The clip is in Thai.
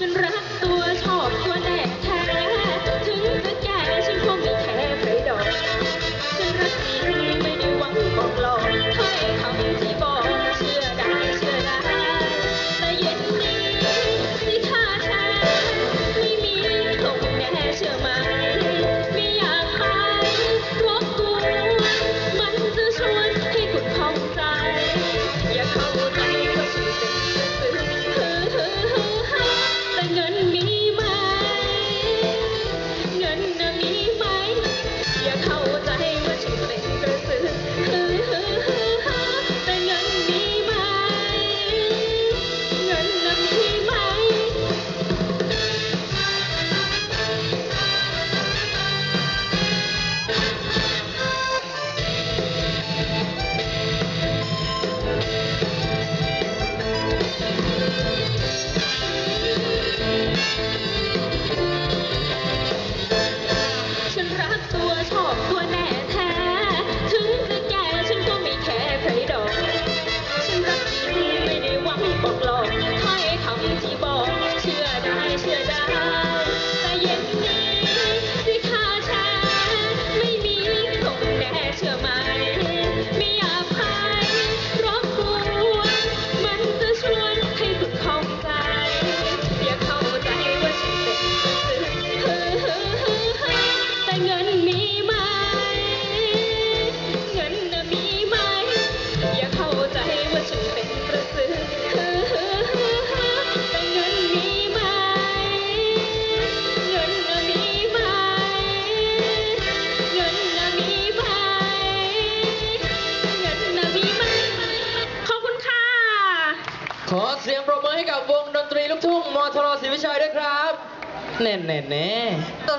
ฉันรักตัวชอบตัวแตกแท้ถึงจะแก่ฉันคงไม่แค่ไรดอก ฉันรักจริงไม่ได้หวังบอกหลอกถ้อยคำที่บอกเชื่อได้เชื่อได้แต่เย็นนี้ที่ท่าแทาไม่มีตรงแน่เชื่อไหมไม่อยากตายรบกวนมันจะชวนให้คุณคล่องใจอย่าเข้า ขอเสียงปรบมือให้กับวงดนตรีลูกทุ่งมทรศรีวิชัยด้วยครับแน่แน่แน่